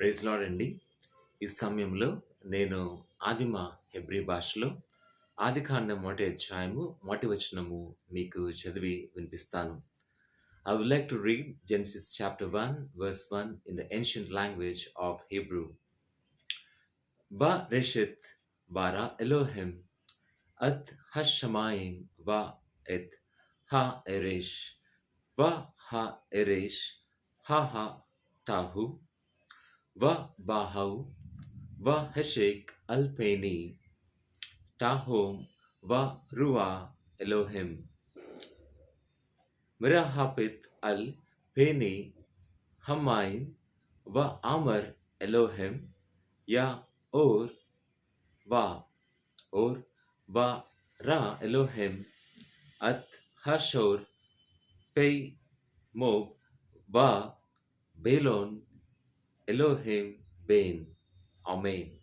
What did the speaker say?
Praise lord అండి. ఈ సమయంలో నేను ఆదిమ హెబ్రి భాషలో ఆదికాండం మొదటి అధ్యాయము మొదటి వచనము మీకు చదివి వినిపిస్తాను. I would like to read Genesis chapter one verse one in the ancient language of Hebrew బా రెషిత్ బారా ఎలోహెమ్ అత్ హషమాయిం వా ఎత్ హా ఎరేష్ వా హా ఎరేష్ హా హా టాహు वबाहौ वहशेक अल्पेनी, टाहोम व रुआ एलोहिम। मराहापित अल फेनी हमाइन व आमर एलोहिम, या और वा और वा रा एलोहिम, अत हशोर पे मोब, वा, बेलोन Elohim Ben. Amen.